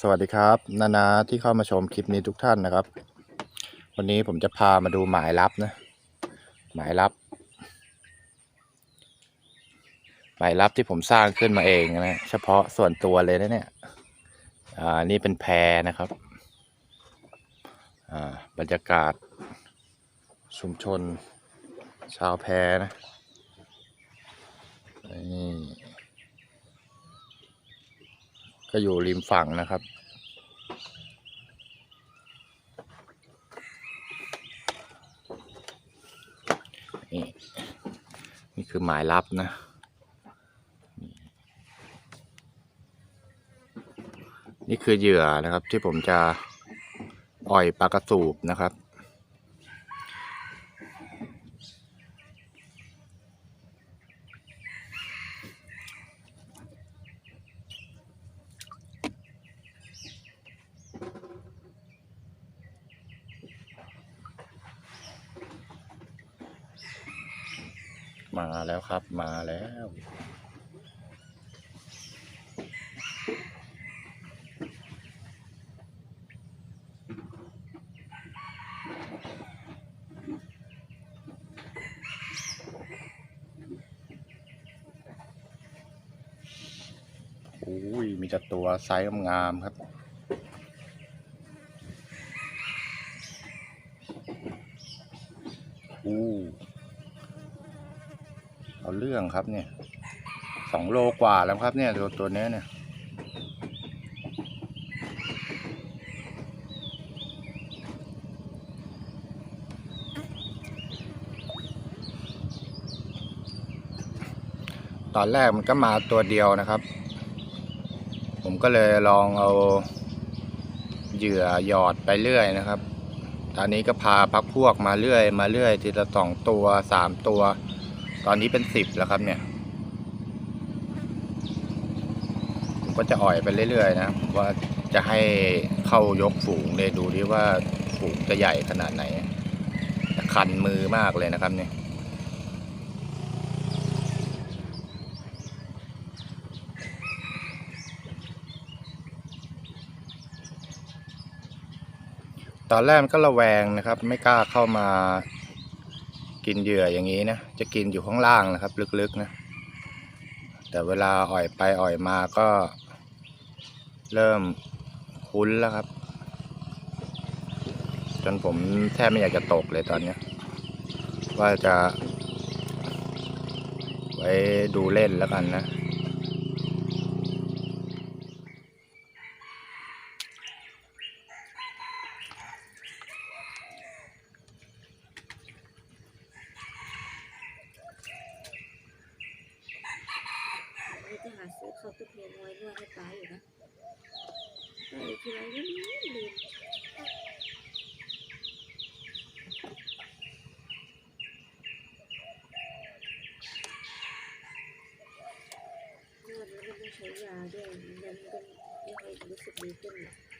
สวัสดีครับนานาที่เข้ามาชมคลิปนี้ทุกท่านนะครับ วันนี้ผมจะพามาดูหมายลับนะ หมายลับ หมายลับที่ผมสร้างขึ้นมาเองนะเฉพาะส่วนตัวเลยนะเนี่ยอ่านี่เป็นแพรนะครับอ่าบรรยากาศ ชุมชน ชาวแพนะนี่ ก็อยู่ริมฝั่งนะครับ นี่นี่คือหมายลับนะ นี่คือเหยื่อนะครับที่ผมจะอ่อยปลากระสูบนะครับ มาแล้วครับมาแล้วโอ้ย มีแต่ตัวไซส์งามครับอู้ เอาเรื่องครับเนี่ยสองโลกว่าแล้วครับเนี่ยตัวตัวนี้เนี่ยตอนแรกมันก็มาตัวเดียวนะครับ ผมก็เลยลองเอาเหยื่อหยอดไปเรื่อยนะครับ ตอนนี้ก็พาพักพวกมาเรื่อย มาเรื่อยทีละสองตัวสามตัว ตอนนี้เป็นสิบแล้วครับเนี่ย ผมก็จะอ่อยไปเรื่อยๆนะว่าจะให้เข้ายกฝูงเลยดูดิว่าฝูงจะใหญ่ขนาดไหน คันมือมากเลยนะครับเนี่ยตอนแรกมันก็ระแวงนะครับ ไม่กล้าเข้ามา กินเหยื่ออย่างนี้นะ จะกินอยู่ข้างล่างนะครับ ลึกๆนะ แต่เวลาอ่อยไปอ่อยมาก็ เริ่มคุ้นแล้วครับ จนผมแทบไม่อยากจะตกเลยตอนนี้ ว่าจะ ไว้ดูเล่นแล้วกันนะ จะหาซื้อข้าตุกเมียน้อยนวดให้ป้าอยู่นะไปทีไรก็ลืมลืมนวดแล้วมันต้องใช้ยาด้วยมันก็ไม่ค่อยรู้สึกดีขึ้นหรอก